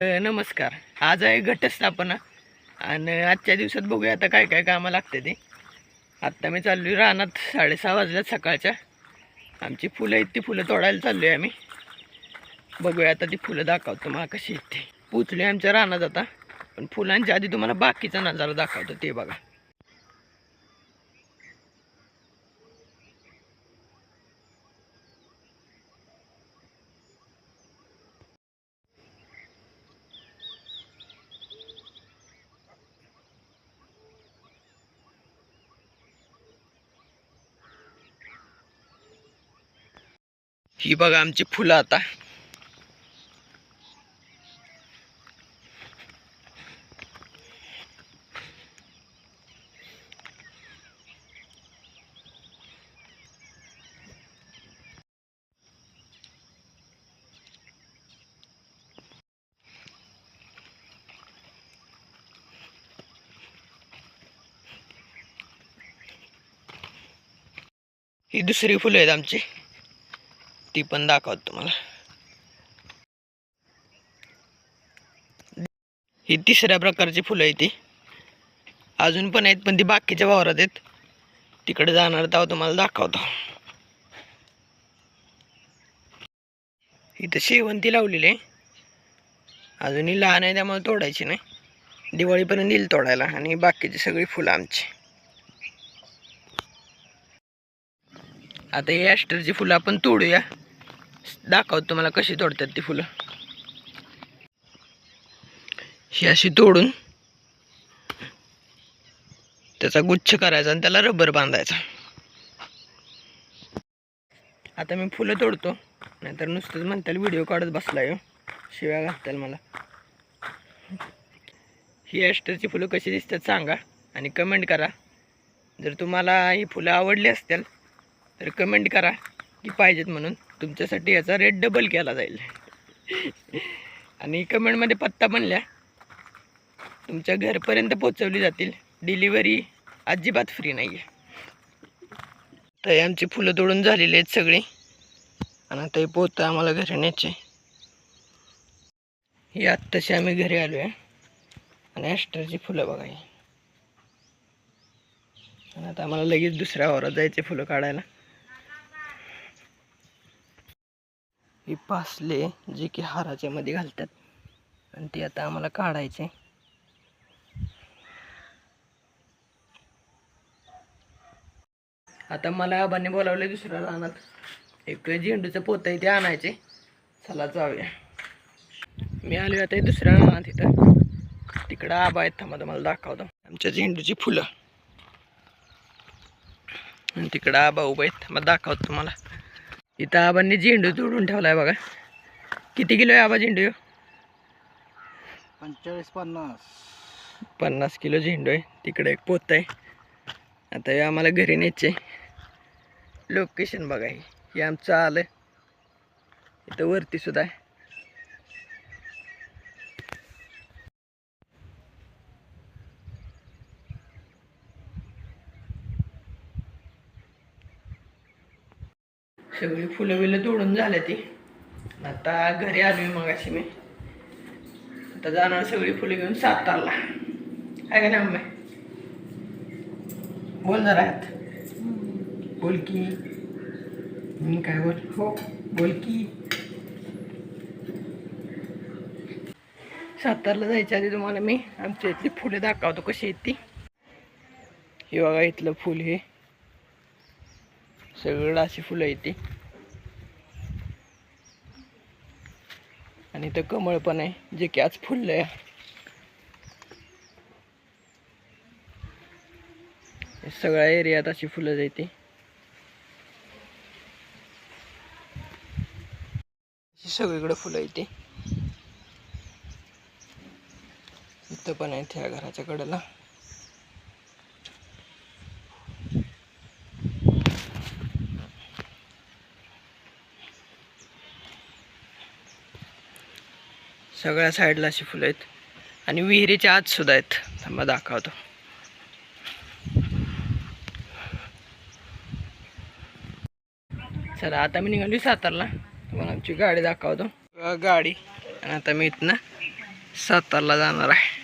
नमस्कार. आज आहे घटस्थापना आणि आजच्या दिवसात बघूया आता काय काय कामं लागते ते. आत्ता मी चाललो आहे रानात साडेसहा वाजल्यात सकाळच्या. आमची फुलं आहेत ती फुलं तोडायला चाललो आहे आम्ही. बघूया आता ती फुलं दाखवतो तुम्हाला कशी आहेत ते. पुचले आमच्या रानात आता पण फुलांच्या आधी तुम्हाला बाकीचा नजारा दाखवतो ते बघा. ही बघा आमची फुलं आता. ही दुसरी फुलं आहेत आमची. ती पण दाखवतो तुम्हाला. ही तिसऱ्या प्रकारची फुलं आहे ती. अजून पण आहेत पण ती बाकीच्या वावरात आहेत. तिकडे जाणार तेव्हा तुम्हाला दाखवतो. इथं शेवंती लावलेली आहे. अजूनही लहान आहे त्यामुळे तोडायची नाही. दिवाळीपर्यंत येईल तोडायला आणि बाकीची सगळी फुलं आमची. आता हे ॲस्टरची फुलं आपण तोडूया. दाखवतो तुम्हाला कशी तोडतात ती फुलं. ही अशी तोडून त्याचा गुच्छ करायचा आणि त्याला रबर बांधायचा. आता मी फुलं तोडतो नाहीतर नुसतंच म्हणताल व्हिडिओ काढत बसला येऊ हो, शिव्या घालताल मला. ही ॲस्टरची फुलं कशी दिसतात सांगा आणि कमेंट करा. जर तुम्हाला ही फुलं आवडली असतील तर कमेंट करा की पाहिजेत म्हणून. तुमच्यासाठी याचा रेट डबल केला जाईल. आणि कमेंटमध्ये पत्ता पण लिहा. तुमच्या घरपर्यंत पोचवली जातील. डिलिव्हरी अजिबात फ्री नाही आहे तर आमची फुलं तोडून झालेली आहेत सगळी. आणि आता हे पोतं आम्हाला घरी न्यायचे. ही आत्ताशी आम्ही घरी आलो आहे आणि ॲस्टरची फुलं बघा ही. आणि आता आम्हाला लगेच दुसऱ्या वावरात जायचे फुलं काढायला. हे पासले जे की हाराच्या मध्ये घालतात. आणि ते आता आम्हाला काढायचे आता मला आबांनी बोलावले दुसऱ्या रानात. एक झेंडूचं पोत आहे ते आणायचे चला जाऊया. मी आलो आता दुसऱ्या रानात इथं. तिकडं आबा आहेत थांबा तुम्हाला दाखवतो. आमच्या झेंडूची फुलं. आणि तिकडं आबा उभा आहेत थांबा दाखवतो तुम्हाला. इथं आबांनी झेंडू तोडून ठेवलाय बघा. किती किलो आहे आबा झेंडू? पंचेचाळीस पन्नास. पन्नास किलो झेंडू आहे. तिकडे एक पोत आहे. आता हे आम्हाला घरी न्यायचे लोकेशन बघा हे. हे आमचं आलं. इथं वरती सुद्धा आहे. सगळी फुलं बिलं तोडून झाले ती. आता घरी आली मग अशी मी. आता जाणार सगळी फुलं घेऊन सातारला. आहे का नाही मम्मी बोल जरा आहात बोल की. मी काय बोल? हो बोल की. सातारला जायच्या आधी तुम्हाला मी आमच्या इथली फुले दाखवतो कशी आहेत ती. हे बघा इथलं फुल हे. सगळं अशी फुलं आहेत ती. आणि इथं कमळ पण आहे जे की आज फुललं आहे सगळ्या एरियात अशी फुलं जायती सगळीकडे फुलं येते इथं पण आहे त्या घराच्या कडेला. सगळ्या साईडला अशी फुलं आहेत. आणि विहिरीच्या आत सुद्धा आहेत. थांबा दाखवतो. चला आता मी निघाली सातारला. तुम्हाला आमची गाडी दाखवतो. गाडी. आणि आता मी इथनं सातारला जाणार आहे.